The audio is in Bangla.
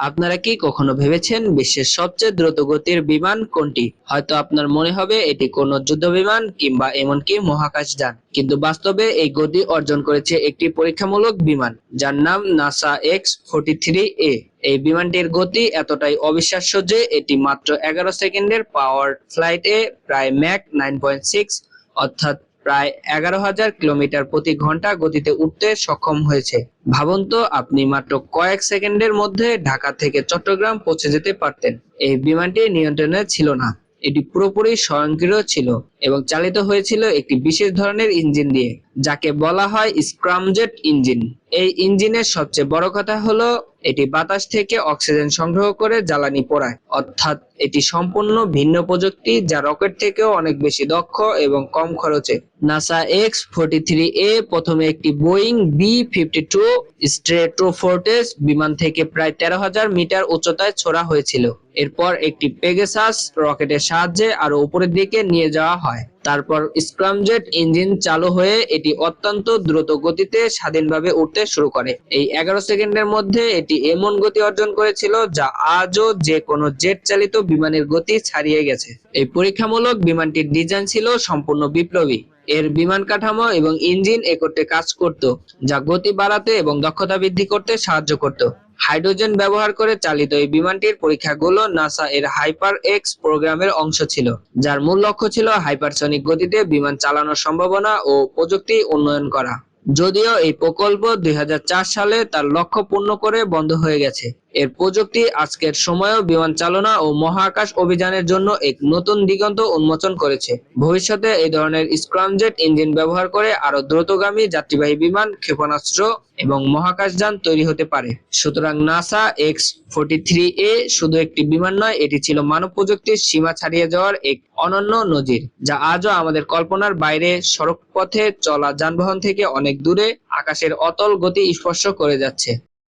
আপনারা কি কখনো ভেবেছেন বিশ্বের সবচেয়ে দ্রুত গতির বিমান কোনটি? হয়তো আপনার মনে হবে এটি কোনো যুদ্ধ বিমান কিংবা এমনকি মহাকাশ যান কিন্তু বাস্তবে এই গতি অর্জন করেছে একটি পরীক্ষামূলক বিমান, যার নাম NASA X forty three A. এই বিমানটির গতি এতটাই অবিশ্বাস্য যে এটি মাত্র এগারো সেকেন্ডের পাওয়ার ফ্লাইটে প্রায় ম্যাক নাইন পয়েন্ট সিক্স, অর্থাৎ প্রায় এগারো হাজার কিলোমিটার প্রতি ঘণ্টা গতিতে উঠতে সক্ষম হয়েছে। ভাবুন তো, আপনি মাত্র কয়েক সেকেন্ডের মধ্যে ঢাকা থেকে চট্টগ্রাম পৌঁছে যেতে পারতেন। এই বিমানটি নিয়ন্ত্রণে ছিল না। এটি পুরোপুরি স্বয়ংক্রিয় ছিল এবং চালিত হয়েছিল একটি বিশেষ ধরনের ইঞ্জিন দিয়ে। যাকে বলা হয় স্ক্রামজেট ইঞ্জিন। এই ইঞ্জিনের সবচেয়ে বড় কথা হলো, এটি বাতাস থেকে অক্সিজেন সংগ্রহ করে জ্বালানি পোড়ায়। অর্থাৎ এটি সম্পূর্ণ ভিন্ন প্রযুক্তি যা রকেট থেকেও অনেক বেশি দক্ষ এবং কম খরচে। NASA X forty three A প্রথমে একটি Boeing B fifty two Stratofortress বিমান থেকে প্রায় তেরো হাজার মিটার উচ্চতায় ছোড়া হয়েছিল। এরপর একটি পেগেসাস রকেটের সাহায্যে আরও উপরের দিকে নিয়ে যাওয়া হয়। তারপর স্ক্রামজেট ইঞ্জিন চালু হয়ে এটি অত্যন্ত দ্রুত গতিতে স্বাধীনভাবে উঠতে শুরু করে। এই এগারো সেকেন্ডের মধ্যে এটি এমন গতি অর্জন করেছিল যা আজও যে কোনো জেট চালিত বিমানের গতি ছাড়িয়ে গেছে। এই পরীক্ষামূলক বিমানটির ডিজাইন ছিল সম্পূর্ণ বিপ্লবী। এর বিমান কাঠামো এবং ইঞ্জিন একত্রে কাজ করত, যা গতি বাড়াতে এবং দক্ষতা বৃদ্ধি করতে সাহায্য করত। হাইড্রোজেন ব্যবহার করে চালিত এই বিমানটির পরীক্ষাগুলো নাসা এর হাইপার এক্স প্রোগ্রামের অংশ ছিল, যার মূল লক্ষ্য ছিল হাইপারসনিক গতিতে বিমান চালানোর সম্ভাবনা ও প্রযুক্তি উন্নয়ন করা। যদিও এই প্রকল্প দুই হাজার চার সালে তার লক্ষ্য পূর্ণ করে বন্ধ হয়ে গেছে। এর প্রযুক্তি, আজকের সময়েও বিমান চালনা ও মহাকাশ অভিযানের জন্য এক নতুন দিগন্ত উন্মোচন করেছে। ভবিষ্যতে এই ধরনের স্ক্রামজেট ইঞ্জিন ব্যবহার করে আরও দ্রুতগামী যাত্রীবাহী বিমান, ক্ষেপণাস্ত্র এবং মহাকাশযান তৈরি হতে পারে। সুতরাং NASA X forty three A শুধু একটি বিমান নয়, এটি ছিল মানব প্রযুক্তির সীমা ছাড়িয়ে যাওয়ার এক অনন্য নজির, যা আজও আমাদের কল্পনার বাইরে সড়ক পথে চলা যানবাহন থেকে অনেক দূরে আকাশের অতল গতি স্পর্শ করে যাচ্ছে।